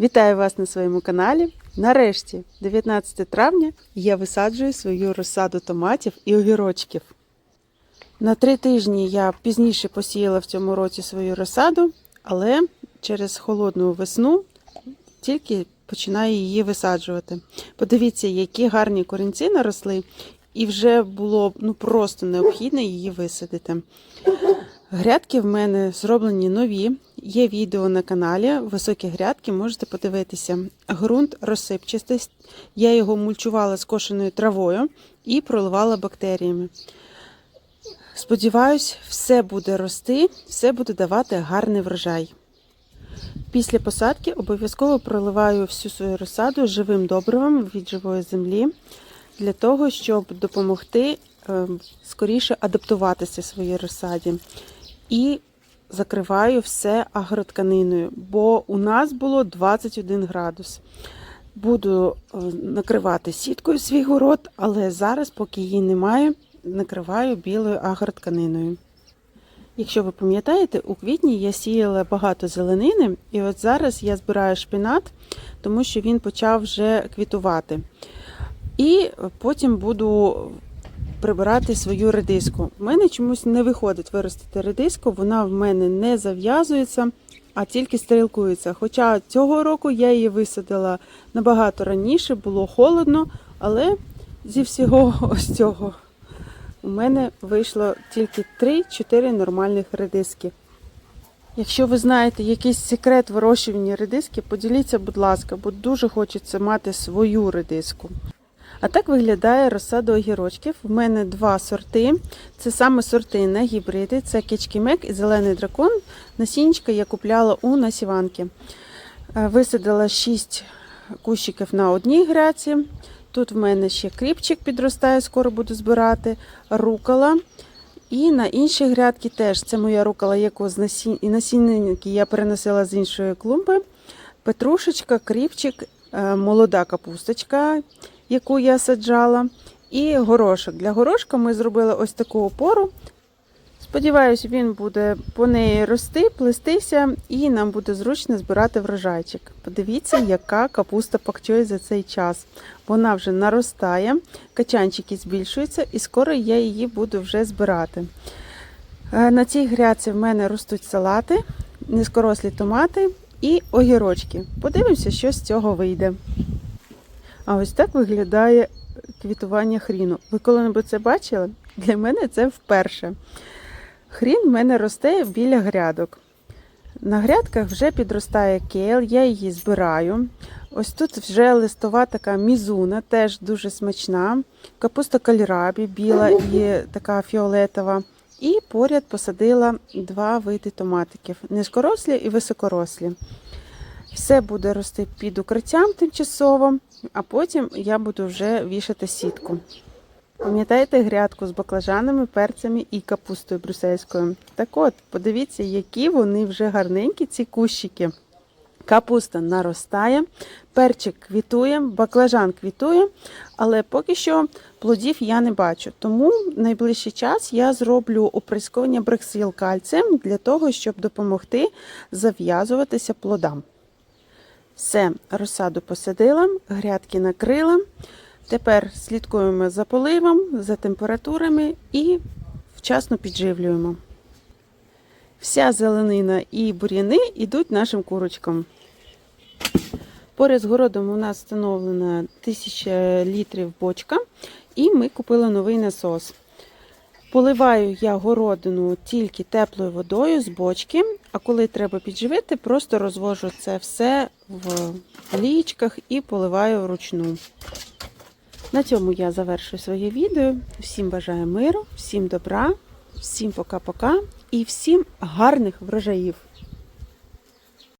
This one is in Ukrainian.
Вітаю вас на своєму каналі. Нарешті, 19 травня, я висаджую свою розсаду томатів і огірочків. На три тижні я пізніше посіяла в цьому році свою розсаду, але через холодну весну тільки починаю її висаджувати. Подивіться, які гарні корінці наросли, і вже було ну, просто необхідно її висадити. Грядки в мене зроблені нові. Є відео на каналі. Високі грядки можете подивитися. Грунт розсипчастий. Я його мульчувала скошеною травою і проливала бактеріями. Сподіваюсь, все буде рости, все буде давати гарний врожай. Після посадки обов'язково проливаю всю свою розсаду живим добривом від живої землі для того, щоб допомогти е, скоріше адаптуватися своїй розсаді. І закриваю все агротканиною, бо у нас було 21 градус. Буду е, накривати сіткою свій город, але зараз, поки її немає, накриваю білою агротканиною. Якщо ви пам'ятаєте, у квітні я сіяла багато зеленини, і от зараз я збираю шпинат, тому що він почав вже квітувати. І потім буду прибирати свою редиску. У мене чомусь не виходить виростити редиску, вона в мене не зав'язується, а тільки стрілкується. Хоча цього року я її висадила набагато раніше, було холодно, але зі всього ось цього у мене вийшло тільки 3-4 нормальних редиски. Якщо ви знаєте якийсь секрет вирощування редиски, поділіться, будь ласка, бо дуже хочеться мати свою редиску. А так виглядає розсада огірочків. У мене два сорти. Це саме сорти не гібриди, це кичкімек і зелений дракон. Насіннячка я купляла у насіванки. Е, Висадила 6 кущиків на одній гряці. Тут в мене ще кріпчик підростає, скоро буду збирати, рукола. І на інші грядки теж. Це моя рукола, яку з насінь... і насінники я переносила з іншої клумби. Петрушечка, кріпчик, е, молода капусточка, яку я саджала, і горошок. Для горошка ми зробили ось таку опору. Сподіваюсь, він буде по неї рости, плестися, і нам буде зручно збирати врожайчик. Подивіться, яка капуста пакчує за цей час. Вона вже наростає, качанчики збільшуються, і скоро я її буду вже збирати. Е, На цій грядці в мене ростуть салати, низкорослі томати і огірочки. Подивимося, що з цього вийде. А ось так виглядає квітування хріну. Ви коли-небудь це бачили? Для мене це вперше. Хрін в мене росте біля грядок. На грядках вже підростає кейл, я її збираю. Ось тут вже листова така мізуна, теж дуже смачна. Капуста кальрабі, біла і така фіолетова. І поряд посадила два види томатиків низькорослі і високорослі. Все буде рости під укриттям тимчасово, а потім я буду вже вішати сітку. Пам'ятаєте грядку з баклажанами, перцями і капустою брюссельською? Так от, подивіться, які вони вже гарненькі, ці кущики. Капуста наростає, перчик квітує, баклажан квітує, але поки що плодів я не бачу. Тому найближчий час я зроблю оприскування брексил кальцієм для того, щоб допомогти зав'язуватися плодам. Все, розсаду посадила, грядки накрила. Тепер слідкуємо за поливом, за температурами і вчасно підживлюємо. Вся зеленина і бур'яни йдуть нашим курочкам. Поряд з городом у нас встановлена 1000 літрів бочка, і ми купили новий насос. Поливаю я городину тільки теплою водою з бочки, а коли треба підживити, просто розвожу це все в лічках і поливаю вручну. На цьому я завершую своє відео. Всім бажаю миру, всім добра, всім пока-пока і всім гарних врожаїв!